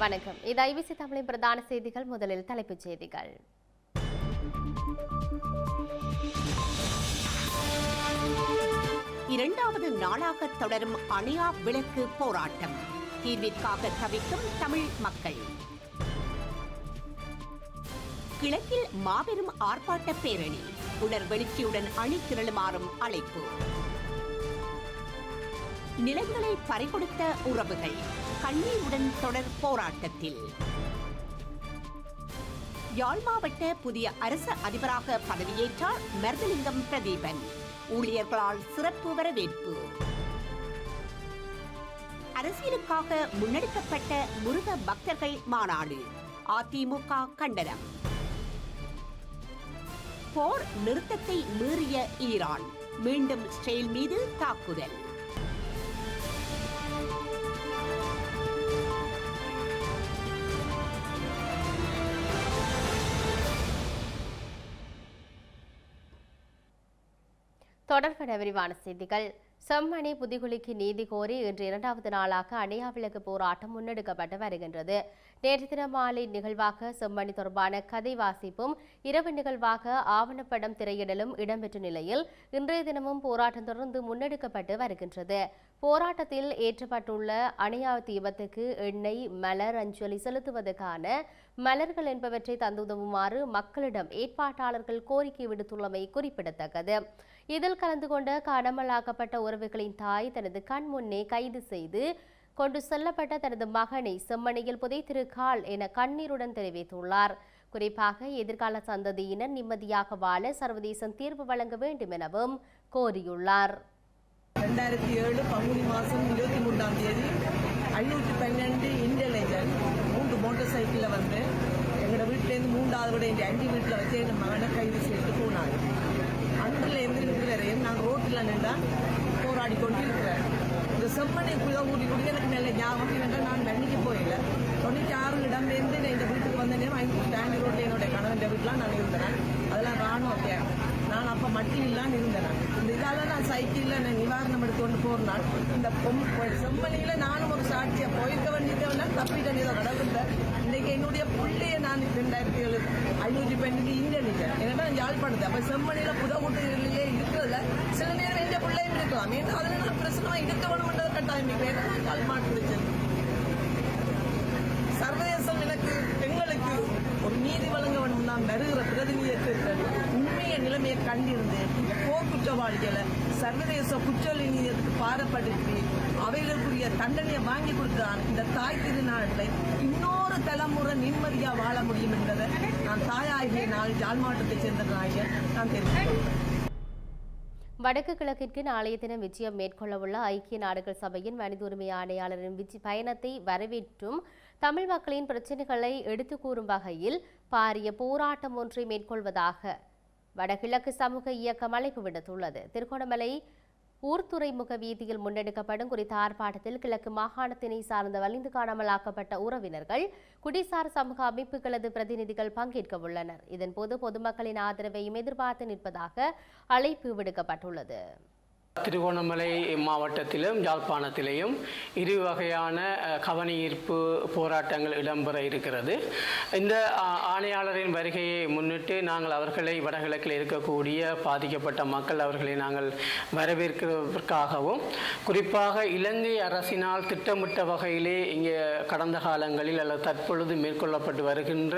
வணக்கம். இது ஐபிசி தமிழின் பிரதான செய்திகள். முதலில் தலைப்புச் செய்திகள். இரண்டாவது நாளாக தொடரும் அணியா விளக்கு போராட்டம். தீர்விற்காக தவிக்கும் தமிழ் மக்கள். கிழக்கில் மாபெரும் ஆர்ப்பாட்ட பேரணி. உடற் வெளிச்சியுடன் அணி திரளுமாறும் அழைப்பு. நிலங்களை பறிகொடுத்த உறவுகள். கண்ணீருடன் தொடர் போராட்டத்தில். யாழ் மாவட்ட புதிய அரச அதிபராக பதவியேற்றார் மருதலிங்கம் பிரதீபன். ஊழியர்களால் சிறப்பு வரவேற்பு. அரசியலுக்காக முன்னெடுக்கப்பட்ட முருக பக்தர்கள் மாநாடு. அதிமுக கண்டனம். போர் நிறுத்தத்தை மீறிய ஈரான். மீண்டும் இஸ்ரேல் மீது தாக்குதல். தொடர்பட விரிவான செய்திகள். செம்மணி புதிகுலிக்கு நீதி கோரி இன்று இரண்டாவது நாளாக அணையா விளக்கு போராட்டம் முன்னெடுக்கப்பட்டு வருகின்றது. நேற்று தினம் மாலை நிகழ்வாக செம்மணி தொடர்பான கதை வாசிப்பும் இரவு நிகழ்வாக ஆவணப்படம் திரையிடலும் இடம்பெற்ற நிலையில் இன்றைய தினமும் போராட்டம் தொடர்ந்து முன்னெடுக்கப்பட்டு வருகின்றது. போராட்டத்தில் ஏற்றப்பட்டுள்ள அணையா தீபத்துக்கு எண்ணெய் மலர் அஞ்சலி செலுத்துவதற்கான மலர்கள் என்பவற்றை தந்துதவுமாறு மக்களிடம் ஏற்பாட்டாளர்கள் கோரிக்கை விடுத்துள்ளமை குறிப்பிடத்தக்கது. இதில் கலந்து கொண்ட காணாமலாக்கப்பட்ட உறவுகளின் தாய் தனது கண் முன்னே கைது செய்து கொண்டு செல்லப்பட்ட தனது மகனை செம்மணியில் புதைத்திருக்காள் என கண்ணீருடன் தெரிவித்துள்ளார். குறிப்பாக எதிர்கால சந்ததியினர் நிம்மதியாக வாழ சர்வதேசம் தீர்வு வழங்க வேண்டும் எனவும் கோரியுள்ளார். ரெண்டாயிரத்தி ஏழு பங்குனி மாதம் இருபத்தி மூன்றாம் தேதி ஐநூற்றி பன்னெண்டு இன்டெலிஜென்ட் மூன்று மோட்டார் சைக்கிளில் வந்து எங்களோட வீட்டிலேருந்து மூன்றாவது விட எங்கள் அண்டி வீட்டில் வச்சு எங்கள் மகனை கைது செய்து போனாங்க அன்றிலேருந்து இன்று வரையும் நான் ரோட்டில் நின்றா போராடி கொண்டிருக்கிறேன் இந்த செம்மனை குழா ஊட்டி கூட எனக்கு நல்ல ஞாபகம் என்றால் நான் தண்ணிக்கு போயில தொண்ணூற்றி ஆறு இடம்லேருந்து நான் இந்த வீட்டுக்கு வந்த நேரம் ஐநூற்றி ஸ்டாண்ட் ரோட்டில் என்னுடைய கணவன் வீட்டிலாம் நான் இருந்தேன். அதெல்லாம் ராணுவ கேம். நான் அப்போ மட்டும் இல்லாமல் இருந்தேன் இந்த இதால நான் சைக்கிளில் நான் நிவாரணம் எடுத்து கொண்டு போறேன் இந்த பொம் செம்மணியில நானும் ஒரு சாட்சியா போயிருக்க வேண்டியதுன்னா தப்பிட்டேன் ஏதோ கடவுள் இன்னைக்கு என்னுடைய பிள்ளையை நான் ரெண்டாயிரத்தி ஏழு ஐநூற்றி பெண்ணுக்கு இங்கே நிற்கிறேன் ஏன்னா யாழ்ப்பாணத்தை. அப்போ செம்மணியில புதவுட்டுகளிலே இருக்கிறதுல சில நேரம் எந்த பிள்ளையும் இருக்கலாம். ஏன்னா அதில் நான் பிரச்சனை இருக்க வேணும்ன்றது கட்டாயம் இல்லை. ஏன்னா சர்வதேசம் எனக்கு எங்களுக்கு ஒரு நீதி வழங்க வேண்டும் நாம் வருகிற பிரதிநிதியத்திற்கு உண்மைய நிலைமையை கண்டிருந்து போர் குற்றவாளிகளை சர்வதேச குற்றவாளி நீதியத்துக்கு பாரப்படுத்தி அவைகளுக்குரிய தண்டனையை வாங்கி கொடுத்தான் இந்த தாய் திருநாட்டில் இன்னொரு தலைமுறை நிம்மதியா வாழ முடியும் என்பதை நான் தாயாகிய நாள் ஜாழ் மாவட்டத்தைச் சேர்ந்தவனாகிய நான் தெரிவித்தேன் வடக்கு கிழக்கிற்கு நாளைய தினம் விஜயம் மேற்கொள்ளவுள்ள ஐக்கிய நாடுகள் சபையின் மனித உரிமை ஆணையாளரின் பயணத்தை வரவேற்றும் தமிழ் மக்களின் பிரச்சினைகளை எடுத்து கூறும் வகையில் பாரிய போராட்டம் ஒன்றை மேற்கொள்வதாக வடகிழக்கு சமூக இயக்கம் அழைப்பு விடுத்துள்ளது. திருகோணமலை ஊர்துறைமுக வீதியில் முன்னெடுக்கப்படும் குறித்த ஆர்ப்பாட்டத்தில் கிழக்கு மாகாணத்தினை சார்ந்த வலிந்து காணாமலாக்கப்பட்ட உறவினர்கள் குடிசார் சமூக அமைப்புகளது பிரதிநிதிகள் பங்கேற்க உள்ளனர். இதன்போது பொதுமக்களின் ஆதரவையும் எதிர்பார்த்து நிற்பதாக அழைப்பு விடுக்கப்பட்டுள்ளது. திருகோணமலை மாவட்டத்திலும் யாழ்ப்பாணத்திலேயும் இரு வகையான அஹ், கவன ஈர்ப்பு போராட்டங்கள் இடம்பெற இருக்கிறது. இந்த ஆணையாளரின் வருகையை முன்னிட்டு நாங்கள் அவர்களை வடகிழக்கில் இருக்கக்கூடிய பாதிக்கப்பட்ட மக்கள் அவர்களை நாங்கள் வரவேற்கிறதற்காகவும் குறிப்பாக இலங்கை அரசினால் திட்டமிட்ட வகையிலே இங்கே கடந்த காலங்களில் அல்லது தற்பொழுது மேற்கொள்ளப்பட்டு வருகின்ற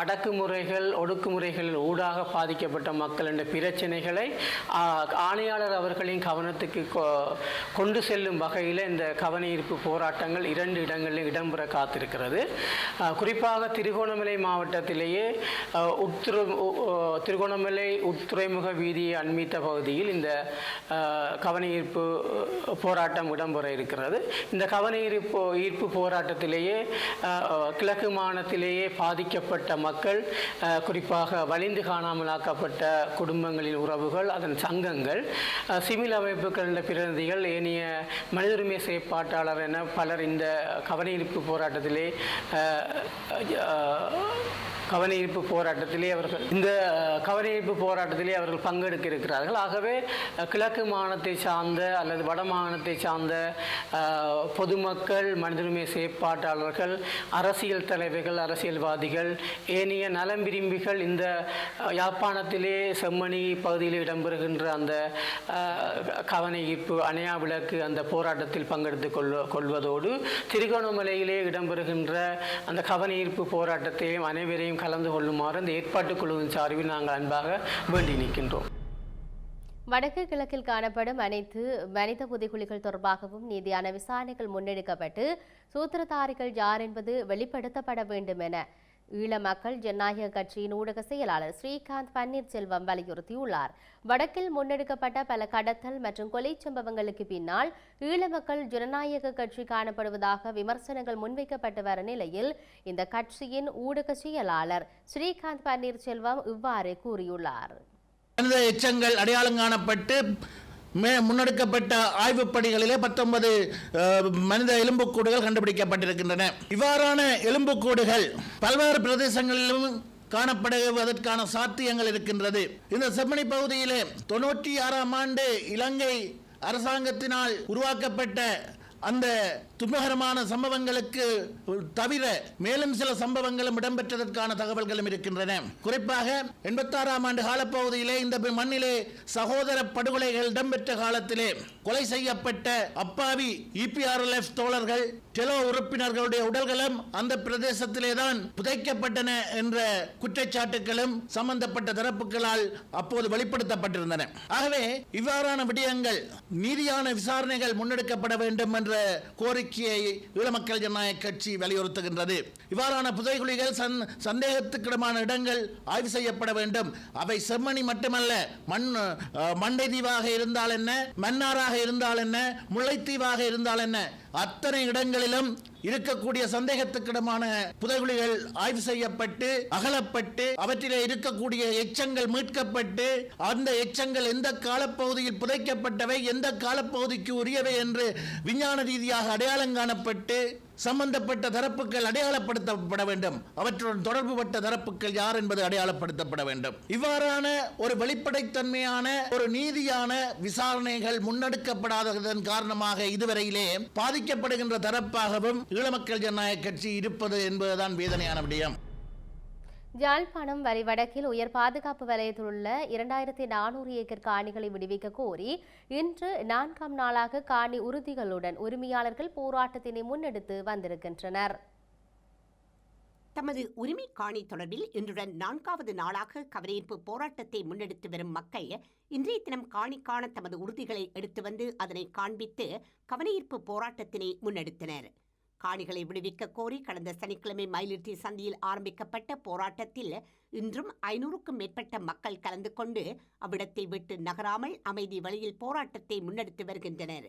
அடக்குமுறைகள் ஒடுக்குமுறைகளின் ஊடாக பாதிக்கப்பட்ட மக்கள் என்ற பிரச்சனைகளை ஆணையாளர் அவர்களின் கவனத்துக்கு கொ- கொண்டு செல்லும் வகையில் இந்த கவனஈர்ப்பு போராட்டங்கள் இரண்டு இடங்களில் இடம்பெற காத்திருக்கிறது. குறிப்பாக திருகோணமலை மாவட்டத்திலேயே அஹ், உட்துறை திருகோணமலை உட்துறைமுக வீதியை அண்மித்த பகுதியில் இந்த அஹ், போராட்டம் இடம்பெற இருக்கிறது. இந்த கவன ஈர்ப்பு போராட்டத்திலேயே கிழக்கு மாநிலத்திலேயே பாதிக்கப்பட்ட மக்கள் குறிப்பாக வலிந்து காணாமலாக்கப்பட்ட குடும்பங்களின் உறவுகள் அதன் சங்கங்கள் அஹ், சிவில் அமைப்புகளின் பிரதிநிதிகள் ஏனைய மனித உரிமை செயற்பாட்டாளர் என பலர் இந்த கவனஈர்ப்பு போராட்டத்திலே கவனிப்பு போராட்டத்திலே அவர்கள் இந்த கவனிப்பு போராட்டத்திலே அவர்கள் பங்கெடுக்க இருக்கிறார்கள் ஆகவே கிழக்கு மாகாணத்தை சார்ந்த அல்லது வட மாகாணத்தை சார்ந்த பொதுமக்கள் மனிதனுரிமை செயற்பாட்டாளர்கள் அரசியல் தலைவர்கள் அரசியல்வாதிகள் ஏனைய நலம் விரும்பிகள் இந்த யாழ்ப்பாணத்திலே செம்மணி பகுதியில் இடம்பெறுகின்ற அந்த கவன ஈர்ப்பு அணையா விளக்கு அந்த போராட்டத்தில் பங்கெடுத்துக் கொள்வ கொள்வதோடு திருகோணமலையிலே இடம்பெறுகின்ற அந்த கவன ஈர்ப்பு போராட்டத்தையும் அனைவரையும் கலந்து கொள்ளுமாறு அந்த ஏற்பாட்டுக் குழுவின் சார்பில் நாங்கள் அன்பாக வேண்டி நிற்கின்றோம். வடக்கு கிழக்கில் காணப்படும் அனைத்து மனித புதைகுழிகள் தொடர்பாகவும் நீதியான விசாரணைகள் முன்னெடுக்கப்பட்டு சூத்திரதாரிகள் யார் என்பது வெளிப்படுத்தப்பட வேண்டும் என ஈழ மக்கள் ஜனநாயக கட்சியின் ஊடக செயலாளர் ஸ்ரீகாந்த் பன்னீர்செல்வம் வலியுறுத்தியுள்ளார். வடக்கில் முன்னெடுக்கப்பட்ட பல கடத்தல் மற்றும் கொலை சம்பவங்களுக்கு பின்னால் ஈழ மக்கள் ஜனநாயக கட்சி காணப்படுவதாக விமர்சனங்கள் முன்வைக்கப்பட்டு வர நிலையில் இந்த கட்சியின் ஊடக செயலாளர் ஸ்ரீகாந்த் பன்னீர்செல்வம் இவ்வாறு கூறியுள்ளார். எச்சங்கள் அடையாளம் காணப்பட்டு மே முன்னெடுக்கப்பட்ட ஆய்வுப் பணிகளிலே பத்தொன்பது மனித எலும்புக்கூடுகள் கண்டுபிடிக்கப்பட்டிருக்கின்றன. இவ்வாறான எலும்புக்கூடுகள் பல்வேறு பிரதேசங்களிலும் காணப்படுவதற்கான சாத்தியங்கள் இருக்கின்றது. இந்த செம்மணி பகுதியிலே தொண்ணூற்றி ஆறாம் ஆண்டு இலங்கை அரசாங்கத்தினால் உருவாக்கப்பட்ட அந்த துன்பகரமான சம்பவங்களுக்கு தவிர மேலும் சில சம்பவங்களும் இடம்பெற்றதற்கான தகவல்களும் இருக்கின்றன. குறிப்பாக எண்பத்தாறாம் ஆண்டு காலப்பகுதியிலே இந்த மண்ணிலே சகோதர படுகொலைகள் இடம்பெற்ற காலத்திலே கொலை செய்யப்பட்ட அப்பாவி இபிஆர்எல்எஃப் தோழர்கள் டெலோ உறுப்பினர்களுடைய உடல்களும் அந்த பிரதேசத்திலே தான் புதைக்கப்பட்டன என்ற குற்றச்சாட்டுகளும் சம்பந்தப்பட்ட தரப்புகளால் அப்போது வெளிப்படுத்தப்பட்டிருந்தன. ஆகவே இவ்வாறான விடயங்கள் நீதியான விசாரணைகள் முன்னெடுக்கப்பட வேண்டும் என்ற கோரிக்கை கோரிக்கையை ஈழமக்கள் ஜனநாயக கட்சி வலியுறுத்துகின்றது. இவ்வாறான புதைகுழிகள் சந் சந்தேகத்துக்கிடமான இடங்கள் ஆய்வு செய்யப்பட வேண்டும். அவை செம்மணி மட்டுமல்ல மண் மண்டை தீவாக இருந்தால் என்ன மன்னாராக இருந்தால் என்ன முல்லைத்தீவாக இருந்தால் என்ன அத்தனை இடங்களிலும் இருக்கக்கூடிய சந்தேகத்துக்கிடமான புதைகுழிகள் ஆய்வு செய்யப்பட்டு அகலப்பட்டு அவற்றிலே இருக்கக்கூடிய எச்சங்கள் மீட்கப்பட்டு அந்த எச்சங்கள் எந்த காலப்பகுதியில் புதைக்கப்பட்டவை எந்த காலப்பகுதிக்கு உரியவை என்று விஞ்ஞான ரீதியாக அடையாளம் காணப்பட்டு சம்பந்தப்பட்ட தரப்புகள் அடையாளப்படுத்தப்பட வேண்டும். அவற்றுடன் தொடர்புபட்ட தரப்புகள் யார் என்பது அடையாளப்படுத்தப்பட வேண்டும். இவ்வாறான ஒரு வெளிப்படைத்தன்மையான ஒரு நீதியான விசாரணைகள் முன்னெடுக்கப்படாததன் காரணமாக இதுவரையிலே பாதிக்கப்படுகின்ற தரப்பாகவும் ஈழமக்கள் ஜனநாயக கட்சி இருப்பது என்பதுதான் வேதனையான விடயம். யாழ்ப்பாணம் வரை வடக்கில் உயர் பாதுகாப்பு வலயத்தில் உள்ள இரண்டாயிரத்தி நானூறு ஏக்கர் காணிகளை விடுவிக்க கோரி இன்று நான்காம் நாளாக காணி உறுதிகளுடன் உரிமையாளர்கள் போராட்டத்தினை முன்னெடுத்து வந்திருக்கின்றனர். தமது உரிமை காணி தொடர்பில் இன்றுடன் நான்காவது நாளாக கவரீர்ப்பு போராட்டத்தை முன்னெடுத்து வரும் மக்கள் இன்றைய தினம் காணிக்கான தமது உறுதிகளை எடுத்து வந்து அதனை காண்பித்து கவனஈர்ப்பு போராட்டத்தினை முன்னெடுத்தனர். காணிகளை விடுவிக்க கோரி கடந்த சனிக்கிழமை மயிலிட்டி சந்தியில் ஆரம்பிக்கப்பட்ட போராட்டத்தில் இன்றும் ஐநூறுக்கும் மேற்பட்ட மக்கள் கலந்து கொண்டு அவ்விடத்தை விட்டு நகராமல் அமைதி வழியில் போராட்டத்தை முன்னெடுத்து வருகின்றனர்.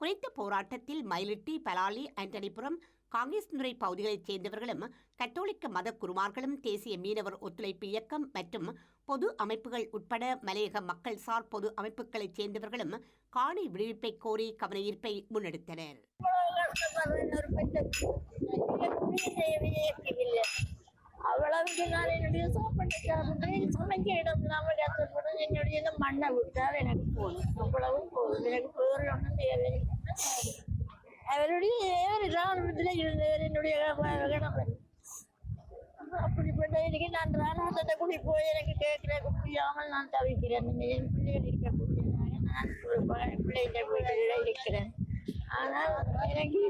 குறித்த போராட்டத்தில் மயிலிட்டி பலாலி ஆண்டனிபுரம் காங்கிரஸ் துறை பகுதிகளைச் சேர்ந்தவர்களும் கத்தோலிக்க மத குருமார்களும் தேசிய மீனவர் ஒத்துழைப்பு இயக்கம் மற்றும் பொது அமைப்புகள் உட்பட மலையக மக்கள் சார் பொது அமைப்புகளைச் சேர்ந்தவர்களும் காணி விடுவிப்பை கோரி கவனஈர்ப்பை முன்னெடுத்தனர். ஒரு பெண்ணுக்கு இயக்கவில்லை அவ்வளவுக்கு நான் என்னுடைய சாப்பாட்டுக்காக சமைக்க இடம் இல்லாமல் கஷ்டப்படும் என்னுடைய இந்த மண்ணை விட்டால் எனக்கு போதும் அவ்வளவும் போதும் எனக்கு வேறு ஒன்றும் தேவையில்லை அவருடைய ஏவர் இராணுவத்தில் இருந்தவர் என்னுடைய கணவன் அப்படிப்பட்ட இன்னைக்கு நான் ராணுவத்தை கூடி போய் எனக்கு கேட்கிறக்க முடியாமல் நான் தவிக்கிறேன் என் பிள்ளைகள் இருக்கக்கூடியதாக நான் ஒரு பிள்ளைகிட்ட வீட்டில் இருக்கிறேன் ஆனால் எனக்கு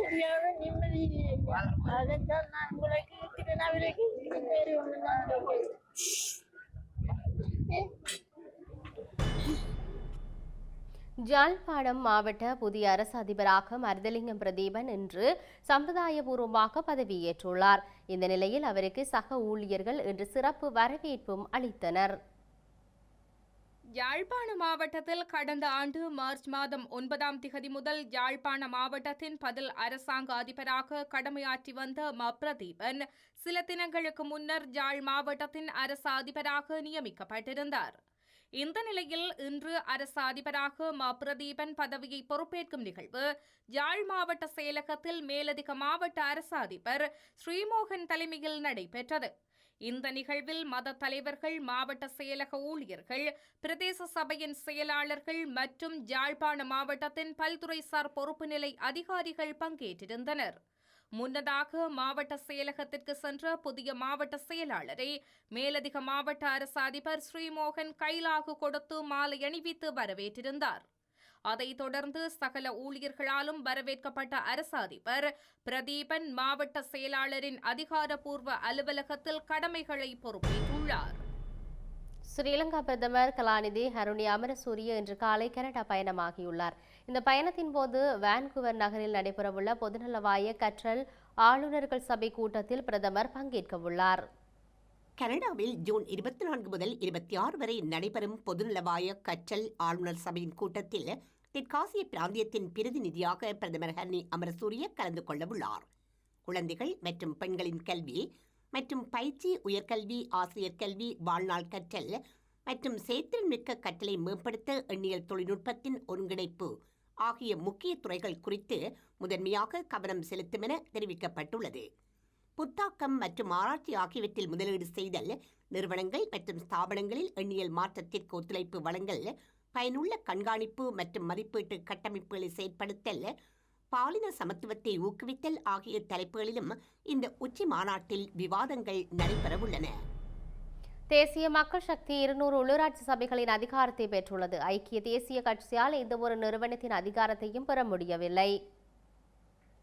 சரியான நிம்மதி இல்லை. அதைத்தான் நான் உங்களுக்கு ஒன்று ஜாழ்ப்பாணம் மாவட்ட புதிய அரசு அதிபராக மருதலிங்கம் பிரதீபன் இன்று சம்பிரதாயபூர்வமாக பதவியேற்றுள்ளார். இந்த நிலையில் அவருக்கு சக ஊழியர்கள் இன்று சிறப்பு வரவேற்பும் அளித்தனர். யாழ்ப்பாண மாவட்டத்தில் கடந்த ஆண்டு மார்ச் மாதம் ஒன்பதாம் திகதி முதல் யாழ்ப்பாண மாவட்டத்தின் பதில் அரசாங்க அதிபராக கடமையாற்றி வந்த ம. பிரதீபன் சில தினங்களுக்கு முன்னர் யாழ் மாவட்டத்தின் அரச அதிபராக நியமிக்கப்பட்டிருந்தார். இந்த நிலையில் இன்று அரச அதிபராக ம. பிரதீபன் பதவியை பொறுப்பேற்கும் நிகழ்வு யாழ் மாவட்ட செயலகத்தில் மேலதிக மாவட்ட அரச அதிபர் ஸ்ரீமோகன் தலைமையில் நடைபெற்றது. இந்த நிகழ்வில் மத தலைவர்கள் மாவட்ட செயலக ஊழியர்கள் பிரதேச சபையின் செயலாளர்கள் மற்றும் யாழ்ப்பாண மாவட்டத்தின் பல்துறைசார் பொறுப்பு நிலை அதிகாரிகள் பங்கேற்றிருந்தனர். முன்னதாக மாவட்ட செயலகத்திற்கு சென்ற புதிய மாவட்ட செயலாளரை மேலதிக மாவட்ட அரசு அதிபர் ஸ்ரீமோகன் கைலாகு கொடுத்து மாலை அணிவித்து வரவேற்றிருந்தார். அதைத் தொடர்ந்து சகல ஊழியர்களாலும் வரவேற்கப்பட்ட அரசு அதிபர் பிரதீபன் மாவட்ட செயலாளரின் அதிகாரப்பூர்வ அலுவலகத்தில் கடமைகளை பொறுப்பேற்றுள்ளார். ஸ்ரீலங்கா பிரதமர் கலாநிதி ஹருணி அமரசூரிய இன்று காலை கனடா பயணமாகியுள்ளார். இந்த பயணத்தின் போது வான்குவர் நகரில் நடைபெறவுள்ள பொதுநலவாய கற்றல் ஆளுநர்கள் சபை கூட்டத்தில் பிரதமர் பங்கேற்கவுள்ளார். கனடாவில் ஜூன் இருபத்தி நான்கு முதல் இருபத்தி ஆறு வரை நடைபெறும் பொதுநலவாய கற்றல் ஆளுநர் சபையின் கூட்டத்தில் தெற்காசிய பிராந்தியத்தின் பிரதிநிதியாக பிரதமர் ஹர்னி அமரசூரிய கலந்து கொள்ளவுள்ளார். குழந்தைகள் மற்றும் பெண்களின் கல்வி மற்றும் பயிற்சி உயர்கல்வி ஆசிரியர் கல்வி வாழ்நாள் கற்றல் மற்றும் செயற்திறன்மிக்க கற்றலை மேம்படுத்த எண்ணியல் தொழில்நுட்பத்தின் ஒருங்கிணைப்பு ஆகிய முக்கிய துறைகள் குறித்து முதன்மையாக கவனம் செலுத்தும் என தெரிவிக்கப்பட்டுள்ளது. புத்தாக்கம் மற்றும் ஆராய்ச்சி ஆகியவற்றில் முதலீடு செய்தல் நிறுவனங்கள் மற்றும் ஸ்தாபனங்களில் எண்ணியல் மாற்றத்திற்கு ஒத்துழைப்பு வழங்கல் பயனுள்ள கண்காணிப்பு மற்றும் மதிப்பீட்டு கட்டமைப்புகளை செயற்படுத்தல் பாலின சமத்துவத்தை ஊக்குவித்தல் ஆகிய தலைப்புகளிலும் இந்த உச்சி மாநாட்டில் விவாதங்கள் நடைபெறவுள்ளன. தேசிய மக்கள் சக்தி இருநூறு உள்ளூராட்சி சபைகளின் அதிகாரத்தை பெற்றுள்ளது. ஐக்கிய தேசிய கட்சியால் எந்த ஒரு நிறுவனத்தின் அதிகாரத்தையும் பெற முடியவில்லை.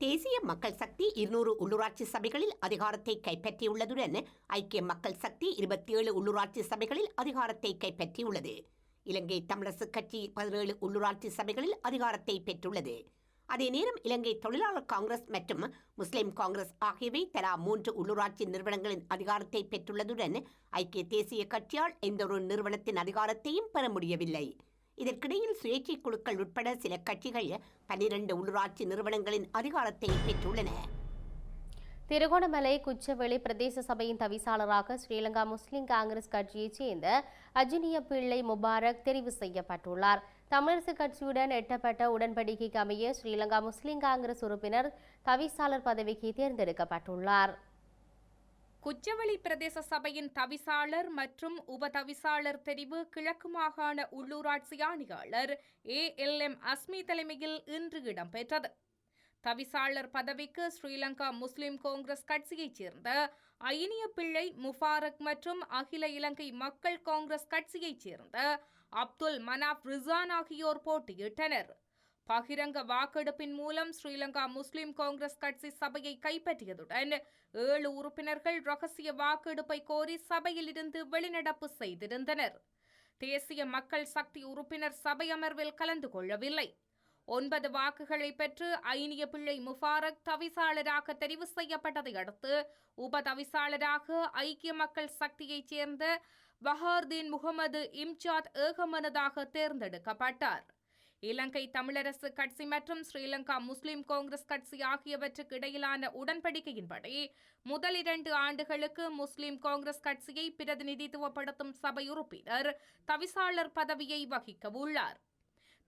தேசிய மக்கள் சக்தி இருநூறு உள்ளூராட்சி சபைகளில் அதிகாரத்தை கைப்பற்றியுள்ளதுடன் ஐக்கிய மக்கள் சக்தி இருபத்தி ஏழு உள்ளூராட்சி சபைகளில் அதிகாரத்தை கைப்பற்றியுள்ளது. இலங்கை தமிழரசு கட்சி பதினேழு உள்ளூராட்சி சபைகளில் அதிகாரத்தை பெற்றுள்ளது. அதே நேரம் இலங்கை தொழிலாளர் காங்கிரஸ் மற்றும் முஸ்லிம் காங்கிரஸ் ஆகியவை தலா மூன்று உள்ளூராட்சி நிறுவனங்களின் அதிகாரத்தை பெற்றுள்ளதுடன் ஐக்கிய தேசிய கட்சியால் எந்தொரு நிறுவனத்தின் அதிகாரத்தையும் பெற முடியவில்லை. இதற்கிடையில் சுயேட்சை குழுக்கள் உட்பட சில கட்சிகள் பனிரெண்டு உள்ளூராட்சி நிறுவனங்களின் அதிகாரத்தை பெற்றுள்ளன. திருகோணமலை குச்சவெளி பிரதேச சபையின் தவிசாளராக ஸ்ரீலங்கா முஸ்லிம் காங்கிரஸ் கட்சியைச் சேர்ந்த அஜினிய பிள்ளை முபாரக் தெரிவு செய்யப்பட்டுள்ளார். தமிழரசு கட்சியுடன் எட்டப்பட்ட உடன்படிக்கைக்கு அமைய ஸ்ரீலங்கா முஸ்லிம் காங்கிரஸ் உறுப்பினர் தவிசாளர் பதவிக்கு தேர்ந்தெடுக்கப்பட்டுள்ளார். குச்சவெளி பிரதேச சபையின் தவிசாளர் மற்றும் உப தவிசாளர் தெரிவு கிழக்கு மாகாண உள்ளூராட்சி ஆணையாளர் ஏ எல் எம் அஸ்மி தலைமையில் இன்று இடம்பெற்றது. தவிசாளர் பதவிக்கு ஸ்ரீலங்கா முஸ்லிம் காங்கிரஸ் கட்சியைச் சேர்ந்த ஐனிய பிள்ளை முஃபாரக் மற்றும் அகில இலங்கை மக்கள் காங்கிரஸ் கட்சியைச் சேர்ந்த அப்துல் மனாப் ரிசான் ஆகியோர் போட்டியிட்டனர். பகிரங்க வாக்கெடுப்பின் மூலம் ஸ்ரீலங்கா முஸ்லிம் காங்கிரஸ் கட்சி சபையை கைப்பற்றியதுடன் ஏழு உறுப்பினர்கள் ரகசிய வாக்கெடுப்பை கோரி சபையிலிருந்து வெளிநடப்பு செய்திருந்தனர். தேசிய மக்கள் சக்தி உறுப்பினர் சபை அமர்வில் கலந்து கொள்ளவில்லை. ஒன்பது வாக்குகளை பெற்று ஐனிய பிள்ளை முபாரக் தவிசாளராக தெரிவு செய்யப்பட்டதை அடுத்து உப தவிசாளராக ஐக்கிய மக்கள் சக்தியைச் சேர்ந்த பஹார்தீன் முகமது இம்ஜாத் ஏகமனதாக தேர்ந்தெடுக்கப்பட்டார். இலங்கை தமிழரசு கட்சி மற்றும் ஸ்ரீலங்கா முஸ்லிம் காங்கிரஸ் கட்சி ஆகியவற்றுக்கு இடையிலான உடன்படிக்கையின்படி முதல் இரண்டு ஆண்டுகளுக்கு முஸ்லிம் காங்கிரஸ் கட்சியை பிரதிநிதித்துவப்படுத்தும் சபை உறுப்பினர் தவிசாளர் பதவியை வகிக்க உள்ளார்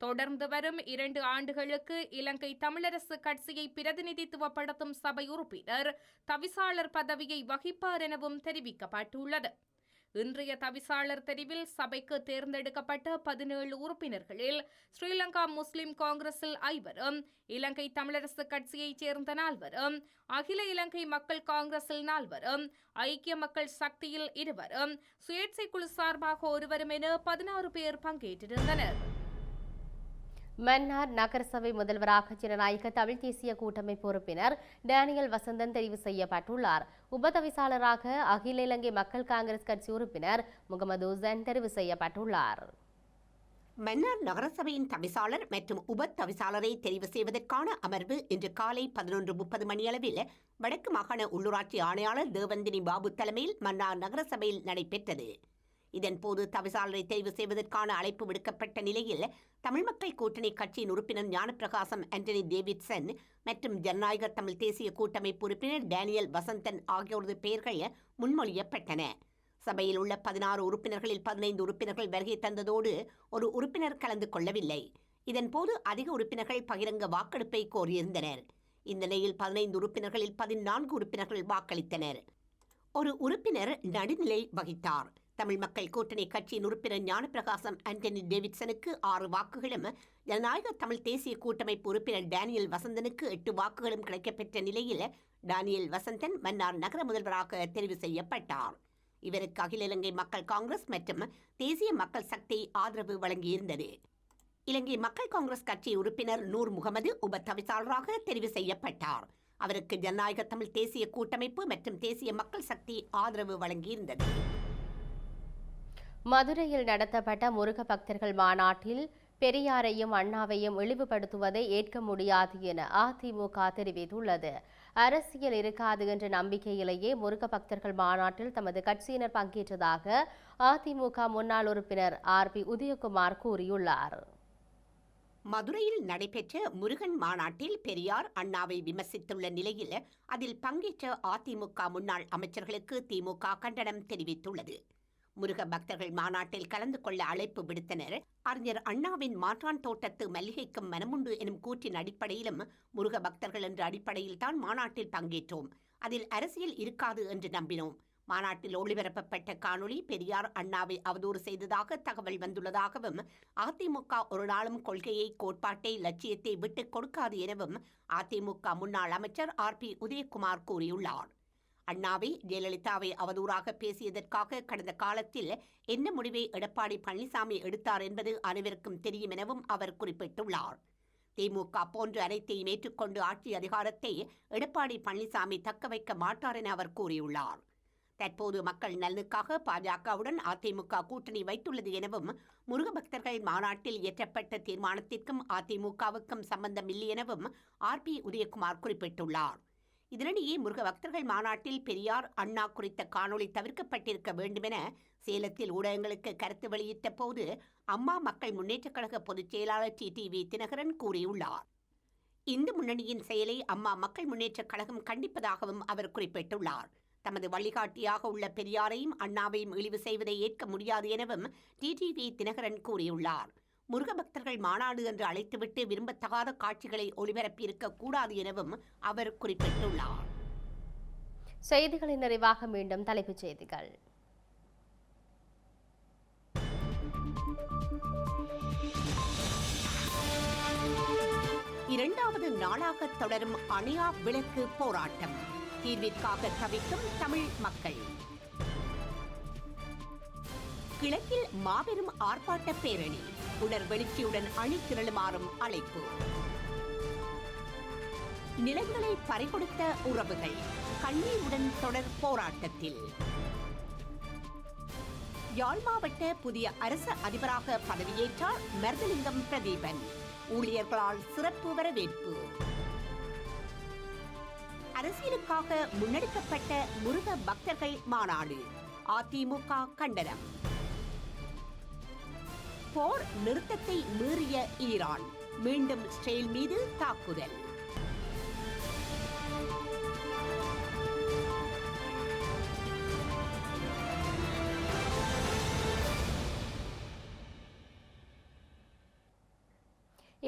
தொடர்ந்து வரும் இரண்டு ஆண்டுகளுக்கு இலங்கை தமிழரசு கட்சியை பிரதிநிதித்துவப்படுத்தும் சபை உறுப்பினர் தவிசாளர் பதவியை வகிப்பார் எனவும் தெரிவிக்கப்பட்டுள்ளது. இன்றைய தவிசாளர் தெரிவில் சபைக்கு தேர்ந்தெடுக்கப்பட்ட பதினேழு உறுப்பினர்களில் ஸ்ரீலங்கா முஸ்லிம் காங்கிரஸில் ஐவரும் இலங்கை தமிழரசு கட்சியைச் சேர்ந்த நால்வரும் அகில இலங்கை மக்கள் காங்கிரஸில் நால்வரும் ஐக்கிய மக்கள் சக்தியில் இருவரும் சுயேட்சை குழு சார்பாக ஒருவரும் என பதினாறு பேர் பங்கேற்றிருந்தனர். மன்னார் நகரசபை முதல்வராக ஜனநாயக தமிழ் தேசிய கூட்டமைப்பு உறுப்பினர் டேனியல் வசந்தன் தெரிவு செய்யப்பட்டுள்ளார். உபதவிசாளராக அகில இலங்கை மக்கள் காங்கிரஸ் கட்சி உறுப்பினர் முகமது உசன் தெரிவு செய்யப்பட்டுள்ளார். மன்னார் நகரசபையின் தவிசாளர் மற்றும் உப தவிசாளரை தெரிவு செய்வதற்கான அமர்வு இன்று காலை பதினொன்று முப்பது மணியளவில் வடக்கு மாகாண உள்ளூராட்சி ஆணையாளர் தேவந்தினி பாபு தலைமையில் மன்னார் நகரசபையில் நடைபெற்றது. இதன்போது தவிசாளரை தெரிவு செய்வதற்கான அழைப்பு விடுக்கப்பட்ட நிலையில் தமிழ் மக்கள் கூட்டணி கட்சியின் உறுப்பினர் ஞானப்பிரகாசம் ஆண்டனி டேவிட்சன் மற்றும் ஜனநாயக தமிழ் தேசிய கூட்டமைப்பு உறுப்பினர் டேனியல் வசந்தன் ஆகியோரது பெயர்கள் முன்மொழியப்பட்டன. சபையில் உள்ள பதினாறு உறுப்பினர்களில் பதினைந்து உறுப்பினர்கள் வருகை தந்ததோடு ஒரு உறுப்பினர் கலந்து கொள்ளவில்லை. இதன்போது அதிக உறுப்பினர்கள் பகிரங்க வாக்கெடுப்பை கோரியிருந்தனர். இந்த நிலையில் பதினைந்து உறுப்பினர்களில் பதினான்கு உறுப்பினர்கள் வாக்களித்தனர். ஒரு உறுப்பினர் நடுநிலை வகித்தார். தமிழ் மக்கள் கூட்டணி கட்சியின் உறுப்பினர் ஞானப்பிரகாசம் ஆண்டனி டேவிட்சனுக்கு ஆறு வாக்குகளும் ஜனநாயக தமிழ் தேசிய கூட்டமைப்பு உறுப்பினர் டேனியல் வசந்தனுக்கு எட்டு வாக்குகளும் கிடைக்கப்பெற்ற நிலையில் டேனியல் வசந்தன் மன்னார் நகர முதல்வராக தெரிவு செய்யப்பட்டார். இவருக்கு அகில இலங்கை மக்கள் காங்கிரஸ் மற்றும் தேசிய மக்கள் சக்தி ஆதரவு வழங்கியிருந்தது. இலங்கை மக்கள் காங்கிரஸ் கட்சி உறுப்பினர் நூர் முகமது உப தவிசாளராக தெரிவு செய்யப்பட்டார். அவருக்கு ஜனநாயக தமிழ் தேசிய கூட்டமைப்பு மற்றும் தேசிய மக்கள் சக்தி ஆதரவு வழங்கியிருந்தது. மதுரையில் நடத்தப்பட்ட முருக பக்தர்கள் மாநாட்டில் பெரியாரையும் அண்ணாவையும் இழிவுபடுத்துவதை ஏற்க முடியாது என அதிமுக தெரிவித்துள்ளது. அரசியல் இருக்காது என்ற நம்பிக்கையிலேயே முருக பக்தர்கள் மாநாட்டில் தமது கட்சியினர் பங்கேற்றதாக அதிமுக முன்னாள் உறுப்பினர் ஆர். பி. உதயகுமார் கூறியுள்ளார். மதுரையில் நடைபெற்ற முருகன் மாநாட்டில் பெரியார் அண்ணாவை விமர்சித்துள்ள நிலையில் அதில் பங்கேற்ற அதிமுக முன்னாள் அமைச்சர்களுக்கு திமுக கண்டனம் தெரிவித்துள்ளது. முருக பக்தர்கள் மாநாட்டில் கலந்து கொள்ள அழைப்பு விடுத்தனர். அறிஞர் அண்ணாவின் மாற்றான் தோட்டத்து மல்லிகைக்கும் மனமுண்டு எனும் கூற்றின் அடிப்படையிலும் முருக பக்தர்கள் என்ற அடிப்படையில் தான் மாநாட்டில் பங்கேற்றோம். அதில் அரசியல் இருக்காது என்று நம்பினோம். மாநாட்டில் ஒளிபரப்பப்பட்ட காணொளி பெரியார் அண்ணாவை அவதூறு செய்ததாக தகவல் வந்துள்ளதாகவும் அதிமுக ஒரு நாளும் கொள்கையை கோட்பாட்டை லட்சியத்தை விட்டுக் கொடுக்காது எனவும் அதிமுக முன்னாள் அமைச்சர் ஆர் பி உதயகுமார் கூறியுள்ளார். அண்ணாவை ஜெயலலிதாவை அவதூறாக பேசியதற்காக கடந்த காலத்தில் என்ன முடிவை எடப்பாடி பழனிசாமி எடுத்தார் என்பது அனைவருக்கும் தெரியும் எனவும் அவர் குறிப்பிட்டுள்ளார். திமுக போன்று அனைத்தையும் ஏற்றுக்கொண்டு ஆட்சி அதிகாரத்தை எடப்பாடி பழனிசாமி தக்க வைக்க மாட்டார் என அவர் கூறியுள்ளார். தற்போது மக்கள் நலனுக்காக பாஜகவுடன் அதிமுக கூட்டணி வைத்துள்ளது எனவும் முருகபக்தர்கள் மாநாட்டில் இயற்றப்பட்ட தீர்மானத்திற்கும் அதிமுகவுக்கும் சம்பந்தம் இல்லை எனவும் ஆர் பி உதயகுமார் குறிப்பிட்டுள்ளார். இதனிடையே முருக பக்தர்கள் மாநாட்டில் பெரியார் அண்ணா குறித்த காணொளி தவிர்க்கப்பட்டிருக்க வேண்டுமென சேலத்தில் ஊடகங்களுக்கு கருத்து வெளியிட்ட போது அம்மா மக்கள் முன்னேற்றக் கழக பொதுச் செயலாளர் டி. டிவி தினகரன் கூறியுள்ளார். இந்து முன்னணியின் செயலை அம்மா மக்கள் முன்னேற்றக் கழகம் கண்டிப்பதாகவும் அவர் குறிப்பிட்டுள்ளார். தமது வழிகாட்டியாக உள்ள பெரியாரையும் அண்ணாவையும் இழிவு செய்வதை ஏற்க முடியாது எனவும் டிடிவி தினகரன் கூறியுள்ளார். முருக பக்தர்கள் மாநாடு என்று அழைத்துவிட்டு விரும்பத்தகாத காட்சிகளை ஒளிபரப்பியிருக்க கூடாது எனவும் அவர் குறிப்பிட்டுள்ளார். செய்திகளின் நிறைவாக மீண்டும் தலைப்புச் செய்திகள். இரண்டாவது நாளாக தொடரும் அணையா விளக்கு போராட்டம். தீர்விற்காக தவிக்கும் தமிழ் மக்கள். கிழக்கில் மாபெரும் ஆர்ப்பாட்ட பேரணி. உணர்வெழுச்சியுடன் அணி திரளுமாறும் அழைப்பு. நிலங்களை பறிகொடுத்த உறவுகள் கண்ணீருடன் தொடர் போராட்டத்தில். யாழ் மாவட்ட புதிய அரச அதிபராக பதவியேற்றார் மருதலிங்கம் பிரதீபன். ஊழியர்களால் சிறப்பு வரவேற்பு. அரசியலுக்காக முன்னெடுக்கப்பட்ட முருக பக்தர்கள் மாநாடு. அதிமுக கண்டனம். போர் நிறுத்தத்தை மீறிய ஈரான். மீண்டும் இஸ்ரேல் மீது தாக்குதல்.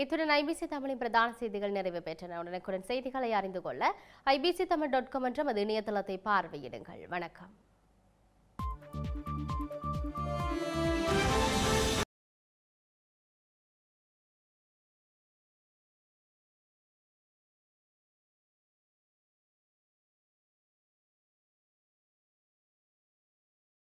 இத்துடன் ஐபிசி தமிழின் பிரதான செய்திகள் நிறைவு பெற்றன. உடனுக்குடன் செய்திகளை அறிந்து கொள்ள ஐபிசி தமிழ் டாட் காம் என்ற நமது இணையதளத்தை பார்வையிடுங்கள். வணக்கம்.